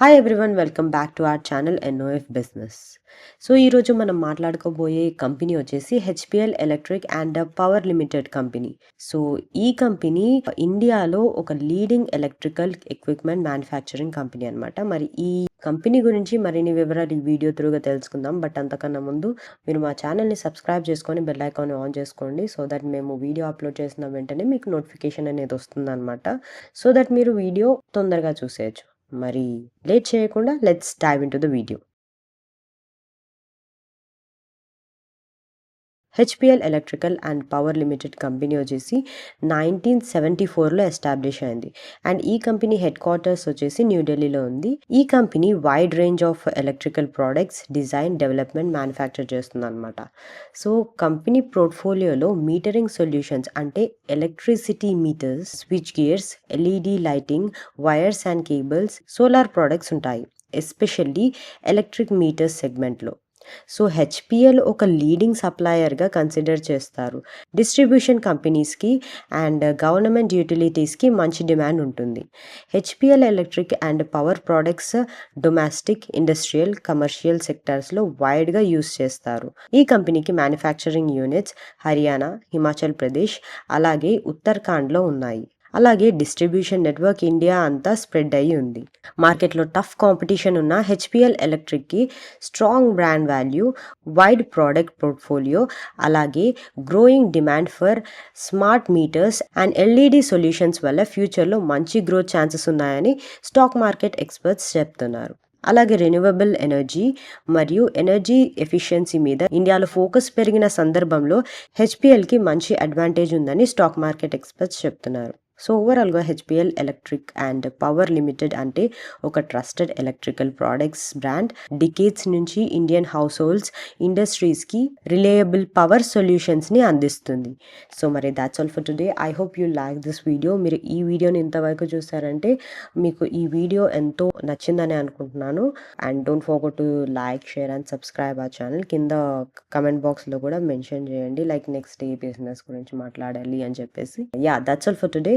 Hi everyone welcome back to our channel NOF business so ఈరోజు మనం మాట్లాడుకోబోయే company వచ్చేసి HPL electric and power limited company so ఈ company ఇండియాలో ఒక leading electrical equipment manufacturing company అనమాట మరి ఈ కంపెనీ గురించి మరిన్ని వివరాలు ఈ వీడియో త్రూగా తెలుసుకుందాం. బట్ అంతకన్నా ముందు మీరు మా ఛానల్ని సబ్స్క్రైబ్ చేసుకొని బెల్ ఐకాన్ ఆన్ చేసుకోండి. సో దట్ మేము వీడియో అప్లోడ్ చేసిన వెంటనే మీకు నోటిఫికేషన్ అనేది వస్తుందన్నమాట. సో దట్ మీరు వీడియో తొందరగా చూసేయచ్చు. మరి లేట్ చేయకుండా let's dive into the video HPL electrical and power limited company వచ్చేసి నైన్టీన్ సెవెంటీ ఫోర్లో ఎస్టాబ్లిష్ అయింది. అండ్ ఈ కంపెనీ హెడ్ క్వార్టర్స్ వచ్చేసి న్యూఢిల్లీలో ఉంది. ఈ company wide range of electrical products design development manufacture చేస్తుంది అనమాట సో కంపెనీ పోర్ట్ఫోలియోలో మీటరింగ్ సొల్యూషన్స్ అంటే electricity meters switch gears LED lighting wires and cables solar products ఉంటాయి. ఎస్పెషల్లీ ఎలక్ట్రిక్ మీటర్స్ సెగ్మెంట్లో. సో హెచ్పిఎల్ ఒక లీడింగ్ సప్లయర్గా కన్సిడర్ చేస్తారు. Distribution కంపెనీస్కి అండ్ గవర్నమెంట్ యూటిలిటీస్కి మంచి డిమాండ్ ఉంటుంది. HPL electric and power products domestic industrial commercial సెక్టార్స్లో వైడ్గా యూస్ చేస్తారు. ఈ కంపెనీకి మ్యానుఫ్యాక్చరింగ్ యూనిట్స్ హర్యానా హిమాచల్ ప్రదేశ్ అలాగే ఉత్తరాఖండ్లో ఉన్నాయి. అలాగే డిస్ట్రిబ్యూషన్ నెట్వర్క్ ఇండియా అంతా స్ప్రెడ్ అయ్యి ఉంది. మార్కెట్లో టఫ్ కాంపిటీషన్ ఉన్న HPL ఎలక్ట్రిక్కి strong brand value wide product portfolio అలాగే growing demand for smart meters and LED solutions వల్ల ఫ్యూచర్లో మంచి గ్రోత్ ఛాన్సెస్ ఉన్నాయని స్టాక్ మార్కెట్ ఎక్స్పర్ట్స్ చెప్తున్నారు. అలాగే రెన్యూవబుల్ ఎనర్జీ మరియు ఎనర్జీ ఎఫిషియన్సీ మీద ఇండియాలో ఫోకస్ పెరిగిన సందర్భంలో హెచ్పిఎల్కి మంచి అడ్వాంటేజ్ ఉందని స్టాక్ మార్కెట్ ఎక్స్పర్ట్స్ చెప్తున్నారు. సో ఓవరాల్గా HPL electric and power limited అంటే ఒక trusted electrical products brand decades నుంచి ఇండియన్ హౌస్ హోల్డ్స్ ఇండస్ట్రీస్కి రిలయబుల్ పవర్ సొల్యూషన్స్ని అందిస్తుంది. సో మరి that's all for today I hope you like this video మీరు ఈ వీడియోని ఇంతవరకు చూసారంటే మీకు ఈ వీడియో ఎంతో నచ్చిందని అనుకుంటున్నాను. And don't forget to like share and subscribe ఆ ఛానల్ కింద కమెంట్ బాక్స్లో కూడా మెన్షన్ చేయండి. లైక్ నెక్స్ట్ ఏ బిజినెస్ గురించి మాట్లాడాలి అని చెప్పేసి. Yeah that's all for today